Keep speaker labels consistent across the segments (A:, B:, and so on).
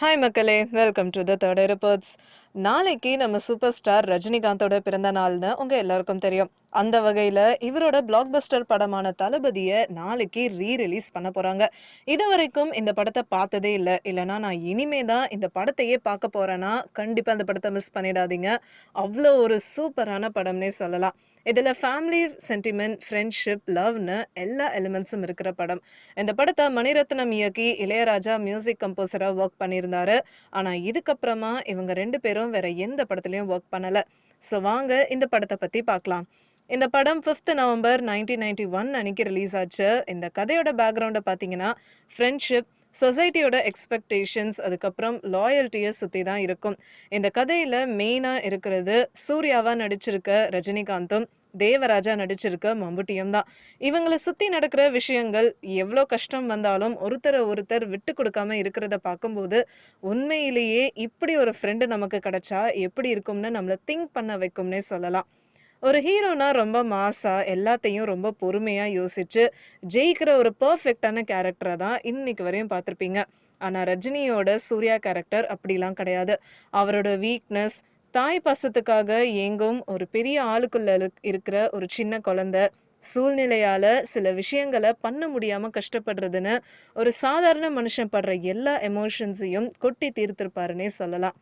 A: Hi மக்களே. Welcome to the third reports நாளைக்கு நம்ம சூப்பர் ஸ்டார் ரஜினிகாந்தோட பிறந்த நாள்னு உங்கள் எல்லாருக்கும் தெரியும். அந்த வகையில் இவரோட பிளாக் பஸ்டர் படமான தளபதியை நாளைக்கு ரீ ரிலீஸ் பண்ண போகிறாங்க இது வரைக்கும் இந்த படத்தை பார்த்ததே இல்லை. இல்லைனா நான் இனிமே தான் இந்த படத்தையே பார்க்க போகிறேன்னா கண்டிப்பாக அந்த படத்தை மிஸ் பண்ணிடாதீங்க. அவ்வளோ ஒரு சூப்பரான படம்னே சொல்லலாம். இதில் ஃபேமிலி சென்டிமெண்ட் ஃப்ரெண்ட்ஷிப் லவ்னு எல்லா எலிமெண்ட்ஸும் இருக்கிற படம். இந்த படத்தை மணிரத்னம் இயக்கி இளையராஜா மியூசிக் கம்போசராக ஒர்க் பண்ணியிருந்தாரு ஆனால் இதுக்கப்புறமா இவங்க ரெண்டு பேரும் வேற எந்த படத்துலையும் ஒர்க் பண்ணலை. ஸோ வாங்க இந்த படத்தை பற்றி பார்க்கலாம் இந்த படம் fifth November nineteen ninety one அன்னைக்கு ரிலீஸ் ஆச்சு. இந்த கதையோட பேக்ரவுண்டை பார்த்தீங்கன்னா ஃப்ரெண்ட்ஷிப் சொசைட்டியோட எக்ஸ்பெக்டேஷன்ஸ் அதுக்கப்புறம் லாயல்ட்டியை சுற்றி தான் இருக்கும். இந்த கதையில் மெயினாக இருக்கிறது சூர்யாவாக நடிச்சிருக்க ரஜினிகாந்தும் தேவராஜா நடிச்சிருக்க மம்புட்டியும் தான். இவங்களை சுற்றி நடக்கிற விஷயங்கள் எவ்வளோ கஷ்டம் வந்தாலும் ஒருத்தரை ஒருத்தர் விட்டு கொடுக்காம இருக்கிறத பார்க்கும்போது உண்மையிலேயே இப்படி ஒரு ஃப்ரெண்டு நமக்கு கிடைச்சா எப்படி இருக்கும்னு நம்மளை திங்க் பண்ண வைக்கும்னே சொல்லலாம். ஒரு ஹீரோனா ரொம்ப மாசா எல்லாத்தையும் ரொம்ப பொறுமையாக யோசிச்சு ஜெயிக்கிற ஒரு பர்ஃபெக்டான கேரக்டரை தான் இன்னைக்கு வரையும் பார்த்துருப்பீங்க. ஆனால் ரஜினியோட சூர்யா கேரக்டர் அப்படிலாம் கிடையாது. அவரோட வீக்னஸ் தாய் பாசத்துக்காக எங்கும் ஒரு பெரிய ஆளுக்குள்ள இருக்- இருக்கிற ஒரு சின்ன குழந்தை சூழ்நிலையால் சில விஷயங்களை பண்ண முடியாமல் கஷ்டப்படுறதுன்னு ஒரு சாதாரண மனுஷன் படுற எல்லா எமோஷன்ஸையும் கொட்டி தீர்த்திருப்பாருன்னே சொல்லலாம்.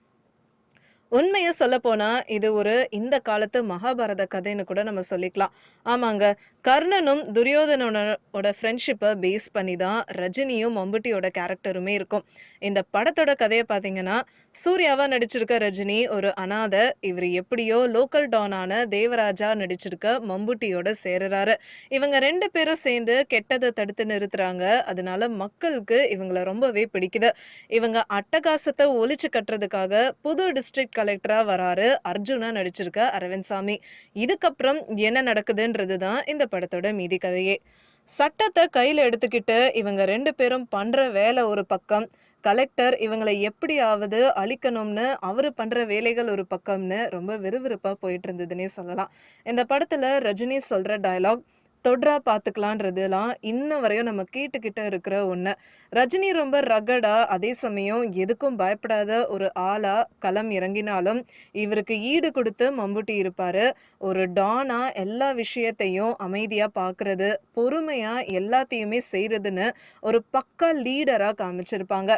A: உண்மையை சொல்லப்போனால் இது ஒரு இந்த காலத்து மகாபாரத கதைன்னு கூட நம்ம சொல்லிக்கலாம். ஆமாங்க. கர்ணனும் துரியோதனோட ஃப்ரெண்ட்ஷிப்பை பேஸ் பண்ணி தான் ரஜினியும் மம்புட்டியோட கேரக்டருமே இருக்கும். இந்த படத்தோட கதையை பார்த்தீங்கன்னா சூர்யாவாக நடிச்சிருக்க ரஜினி ஒரு அனாதை இவர் எப்படியோ லோக்கல் டானான தேவராஜா நடிச்சிருக்க மம்புட்டியோட சேருறாரு. இவங்க ரெண்டு பேரும் சேர்ந்து கெட்டதை தடுத்து நிறுத்துறாங்க. அதனால மக்களுக்கு இவங்கள ரொம்பவே பிடிக்குது. இவங்க அட்டகாசத்தை ஒழிச்சு கட்டுறதுக்காக புது டிஸ்ட்ரிக்ட் கலெக்டரா வராரு அர்ஜுனா நடிச்சிருக்க அரவிந்த் சாமி இதுக்கப்புறம் என்ன நடக்குதுன்றது தான் இந்த படத்தோட மீதி கதையே. சட்டத்தை கையில் எடுத்துக்கிட்டு இவங்க ரெண்டு பேரும் பண்ற வேலை ஒரு பக்கம். கலெக்டர் இவங்களை எப்படியாவது அழிக்கணும்னு அவர் பண்ணுற வேலைகள் ஒரு பக்கம்னு ரொம்ப விறுவிறுப்பாக போயிட்டு இருந்ததுன்னே சொல்லலாம். இந்த படத்தில் ரஜினி சொல்கிற டயலாக் தொட்ரா பார்த்துக்கலான்றதுலாம் இன்ன வரையும் நம்ம கேட்டுக்கிட்ட இருக்கிற ஒன்று ரஜினி ரொம்ப ரகடா அதே சமயம் எதுக்கும் பயப்படாத ஒரு ஆளா களம் இறங்கினாலும் இவருக்கு ஈடு கொடுத்து மம்புட்டி இருப்பாரு. ஒரு டானா எல்லா விஷயத்தையும் அமைதியா பார்க்கறது பொறுமையா எல்லாத்தையுமே செய்யறதுன்னு ஒரு பக்கா லீடரா காமிச்சிருப்பாங்க.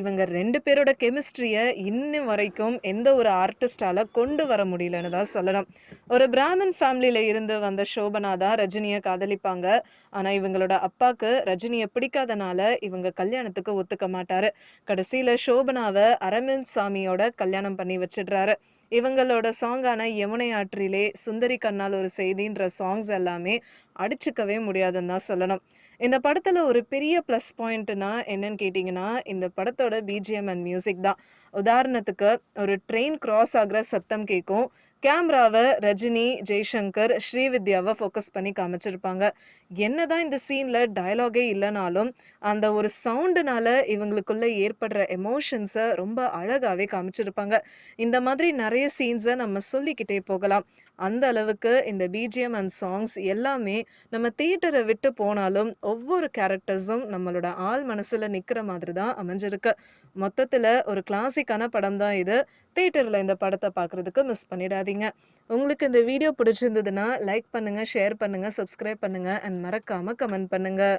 A: இவங்க ரெண்டு பேரோட கெமிஸ்ட்ரியை இன்னும் வரைக்கும் எந்த ஒரு ஆர்டிஸ்டால கொண்டு வர முடியலன்னு தான் சொல்லணும். ஒரு பிராமின் ஃபேமிலியில இருந்து வந்த சோபனா தான் ரஜினியை காதலிப்பாங்க. ஆனா இவங்களோட அப்பாவுக்கு ரஜினியை பிடிக்காதனால இவங்க கல்யாணத்துக்கு ஒத்துக்க மாட்டாரு. கடைசியில சோபனாவை அரவிந்த் சாமியோட கல்யாணம் பண்ணி வச்சிடுறாரு. இவங்களோட சாங்கான யமுனை ஆற்றிலே சுந்தரி கண்ணால் ஒரு செய்தின்ற சாங்ஸ் எல்லாமே அடிச்சுக்கவே முடியாதுன்னு தான் சொல்லணும். இந்த படத்தில் ஒரு பெரிய ப்ளஸ் பாயிண்ட்னா என்னன்னு கேட்டிங்கன்னா இந்த படத்தோட பிஜிஎம் அண்ட் மியூசிக் தான். உதாரணத்துக்கு ஒரு ட்ரெயின் கிராஸ் ஆகிற சத்தம் கேட்கும் கேமராவை ரஜினி ஜெய்சங்கர் ஸ்ரீவித்யாவை ஃபோக்கஸ் பண்ணி காமிச்சிருப்பாங்க. என்னதான் இந்த சீனில் டயலாகே இல்லைனாலும் அந்த ஒரு சவுண்டுனால இவங்களுக்குள்ளே ஏற்படுற எமோஷன்ஸை ரொம்ப அழகாகவே காமிச்சிருப்பாங்க. இந்த மாதிரி நிறைய சீன்ஸை நம்ம சொல்லிக்கிட்டே போகலாம். அந்த அளவுக்கு இந்த பிஜிஎம் அண்ட் சாங்ஸ் எல்லாமே நம்ம தியேட்டரை விட்டு போனாலும் ஒவ்வொரு கேரக்டர்ஸும் நம்மளோட ஆள் மனசில் நிற்கிற மாதிரி தான் அமைஞ்சிருக்கு. மொத்தத்தில் ஒரு கிளாசிக்கான படம் தான் இது. தியேட்டரில் இந்த படத்தை பார்க்குறதுக்கு மிஸ் பண்ணிடாதீங்க. உங்களுக்கு இந்த வீடியோ பிடிச்சிருந்ததுன்னா லைக் பண்ணுங்கள் ஷேர் பண்ணுங்கள் சப்ஸ்கிரைப் பண்ணுங்கள் அண்ட் மறக்காமல் கமெண்ட் பண்ணுங்கள்